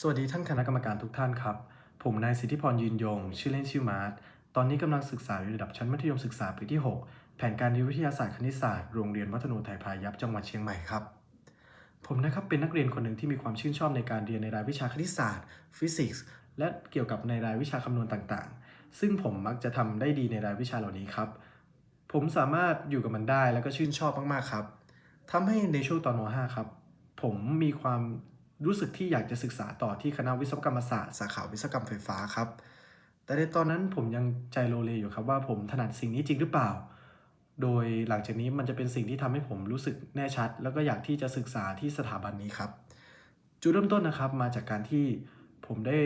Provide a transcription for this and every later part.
สวัสดีท่านคณะกรรมการทุกท่านครับ ผมนายสิทธิพรยืนยง ชื่อเล่นชื่อมาร์ทตอนนี้กำลังศึกษาอยู่ระดับชั้นมัธยมศึกษาปีที่ 6 แผนการเรียนวิทยาศาสตร์คณิตศาสตร์โรงเรียนวัฒนูไทยพายัพจังหวัดเชียงใหม่ครับ ผมนะครับเป็นนักเรียนคนหนึ่งที่มีความชื่นชอบในการเรียนในรายวิชาคณิตศาสตร์ ฟิสิกส์ และเกี่ยวกับในรายวิชาคำนวณต่างๆ ซึ่งผมมักจะทำได้ดีในรายวิชาเหล่านี้ครับ ผมสามารถอยู่กับมันได้แล้วก็ชื่นชอบมากๆครับทำให้ในช่วงตอนม .5 ครับผมมีความ รู้สึกที่อยากจะศึกษาต่อที่คณะวิศวกรรมศาสตร์สาขาวิศวกรรมไฟฟ้าครับ แต่ในตอนนั้นผมยังใจโลเลอยู่ครับว่าผมถนัดสิ่งนี้จริงหรือเปล่า โดยหลังจากนี้มันจะเป็นสิ่งที่ทำให้ผมรู้สึกแน่ชัด แล้วก็อยากที่จะศึกษาที่สถาบันนี้ครับ จุดเริ่มต้นนะครับมาจากการที่ผมได้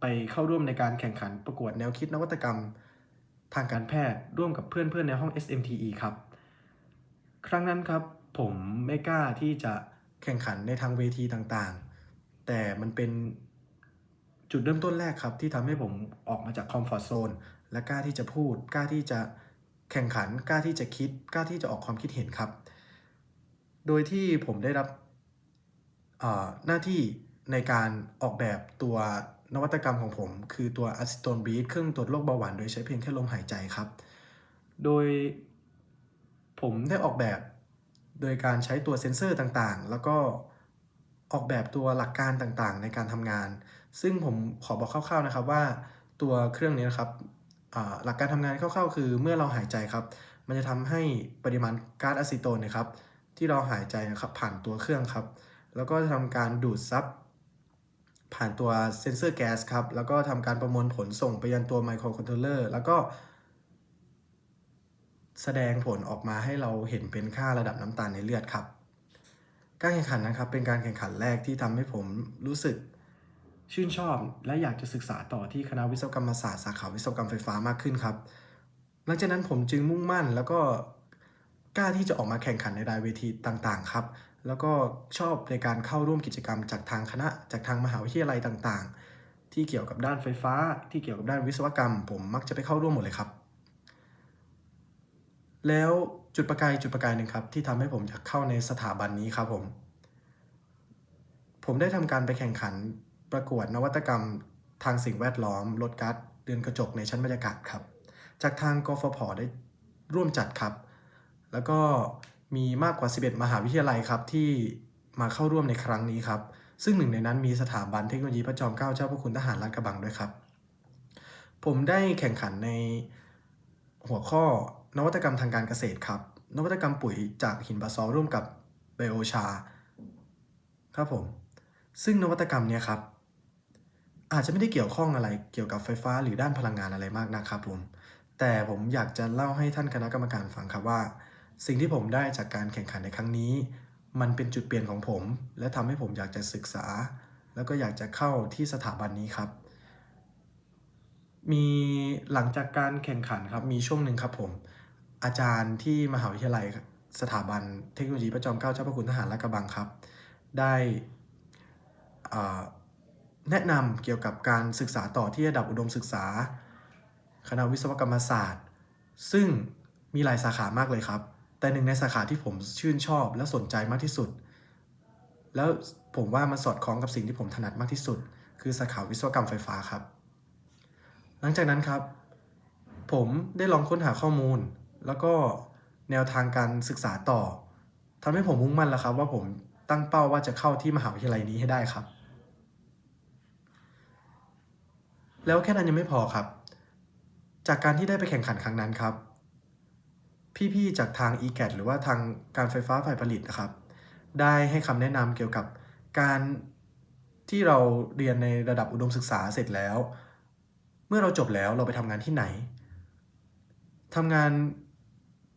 ไปเข้าร่วมในการแข่งขันประกวดแนวคิดนวัตกรรม ทางการแพทย์ร่วมกับเพื่อนๆในห้อง SMTE ครับ ครั้งนั้นครับผมไม่กล้าที่จะ แข่งขันในทางเวทีต่างๆ แต่มันเป็นจุดเริ่มต้นแรกครับ ที่ทำให้ผมออกมาจากคอมฟอร์ z โซนและกล้าที่จะพูด กล้าที่จะแข่งขัน กล้าที่จะคิด กล้าที่จะออกความคิดเห็นครับ โดยที่ผมได้รับหน้าที่ในการออกแบบตัวนวัตกรรมของผม คือตัวอะซิโตนบีทเครื่องตรวจโรคเบาหวาน โดยใช้เพียงแค่ลมหายใจครับ โดยผมได้ออกแบบ โดยการใช้ตัวเซ็นเซอร์ต่างๆ แล้วก็ออกแบบตัวหลักการต่างๆ ในการทำงาน ซึ่งผมขอบอกคร่าวๆนะครับว่าตัวเครื่องนี้นะครับหลักการทำงานคร่าวๆ คือเมื่อเราหายใจครับ มันจะทำให้ปริมาณก๊าซอะซิโตนนะครับ ที่เราหายใจนะครับผ่านตัวเครื่องครับ แล้วก็จะทำการดูดซับผ่านตัวเซนเซอร์แก๊สครับ แล้วก็ทำการประมวลผลส่งไปยังตัวไมโครคอนโทรลเลอร์ แล้วก็ แสดงผลออกมาให้เราเห็นเป็นค่าระดับน้ำตาลในเลือดครับ การแข่งขันนะครับเป็นการแข่งขันแรกที่ทำให้ผมรู้สึกชื่นชอบและอยากจะศึกษาต่อที่คณะวิศวกรรมศาสตร์สาขาวิศวกรรมไฟฟ้ามากขึ้นครับ หลังจากนั้นผมจึงมุ่งมั่นแล้วก็กล้าที่จะออกมาแข่งขันในรายเวทีต่างๆ ครับ แล้วก็ชอบในการเข้าร่วมกิจกรรมจากทางคณะจากทางมหาวิทยาลัยต่างๆ ที่เกี่ยวกับด้านไฟฟ้า ที่เกี่ยวกับด้านวิศวกรรม ผมมักจะไปเข้าร่วมหมดเลยครับ แล้วจุดประกายจุดประกายหนึ่งครับ ที่ทำให้ผมอยากเข้าในสถาบันนี้ครับผม ผมได้ทำการไปแข่งขันประกวดนวัตกรรมทางสิ่งแวดล้อมลดก๊าซเรือนกระจกในชั้นบรรยากาศครับ จากทางกฟผได้ร่วมจัดครับ แล้วก็มีมากกว่า 11 มหาวิทยาลัยครับที่มาเข้าร่วมในครั้งนี้ครับ ซึ่งหนึ่งในนั้นมีสถาบันเทคโนโลยีพระจอมเกล้าเจ้าพระคุณทหารลาดกระบังด้วยครับ ผมได้แข่งขันในหัวข้อ นวัตกรรมทางการเกษตรครับ นวัตกรรมปุ๋ยจากหินบาซอลร่วมกับไบโอชาครับผม ซึ่งนวัตกรรมเนี่ยครับ อาจจะไม่ได้เกี่ยวข้องอะไรเกี่ยวกับไฟฟ้าหรือด้านพลังงานอะไรมากนะครับผม แต่ผมอยากจะเล่าให้ท่านคณะกรรมการฟังครับว่า สิ่งที่ผมได้จากการแข่งขันในครั้งนี้ มันเป็นจุดเปลี่ยนของผม และทำให้ผมอยากจะศึกษา แล้วก็อยากจะเข้าที่สถาบันนี้ครับ มีหลังจากการแข่งขันครับมีช่วงหนึ่งครับผม อาจารย์ที่มหาวิทยาลัยสถาบันเทคโนโลยีพระจอมเกล้าเจ้าพระคุณทหารลาดกระบังครับ ได้แนะนำเกี่ยวกับการศึกษาต่อที่ระดับอุดมศึกษา คณะวิศวกรรมศาสตร์ ซึ่งมีหลายสาขามากเลยครับ แต่หนึ่งในสาขาที่ผมชื่นชอบและสนใจมากที่สุด แล้วผมว่ามันสอดคล้องกับสิ่งที่ผมถนัดมากที่สุด คือสาขาวิศวกรรมไฟฟ้าครับ หลังจากนั้นครับ ผมได้ลองค้นหาข้อมูล แล้วก็แนวทางการศึกษาต่อทำให้ผมมุ่งมั่นแล้วครับว่าผมตั้งเป้าว่าจะเข้าที่มหาวิทยาลัยนี้ให้ได้ครับ แล้วแค่นั้นยังไม่พอครับ จากการที่ได้ไปแข่งขันครั้งนั้นครับ พี่ๆจากทาง e g a t หรือว่าทางการไฟฟ้าฝ่ายผลิตนะครับ ได้ให้คำแนะนำเกี่ยวกับการที่เราเรียนในระดับอุดมศึกษาเสร็จแล้ว เมื่อเราจบแล้วเราไปทำงานที่ไหนทำงาน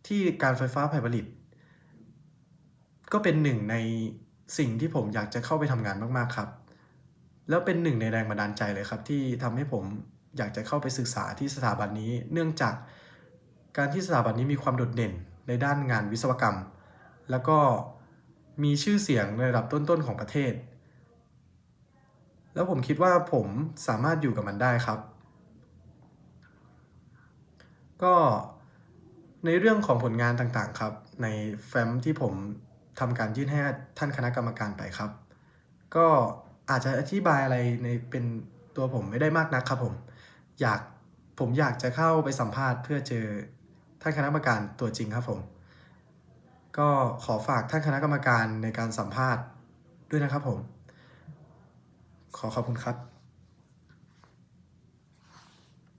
ที่การไฟฟ้าฝ่ายผลิต ก็เป็นหนึ่งในสิ่งที่ผมอยากจะเข้าไปทำงานมากๆครับ แล้วเป็นหนึ่งในแรงบันดาลใจเลยครับ ที่ทำให้ผมอยากจะเข้าไปศึกษาที่สถาบันนี้ เนื่องจากการที่สถาบันนี้มีความโดดเด่นในด้านงานวิศวกรรม แล้วก็มีชื่อเสียงในระดับต้นๆของประเทศ แล้วผมคิดว่าผมสามารถอยู่กับมันได้ครับ ก็ ในเรื่องของผลงานต่างๆครับ ในแฟ้มที่ผมทำการยื่นให้ท่านคณะกรรมการไปครับ ก็อาจจะอธิบายอะไรในเป็นตัวผมไม่ได้มากนักครับผม อยากผมอยากจะเข้าไปสัมภาษณ์เพื่อเจอท่านคณะกรรมการตัวจริงครับผม ก็ขอฝากท่านคณะกรรมการในการสัมภาษณ์ด้วยนะครับผม ขอขอบคุณครับ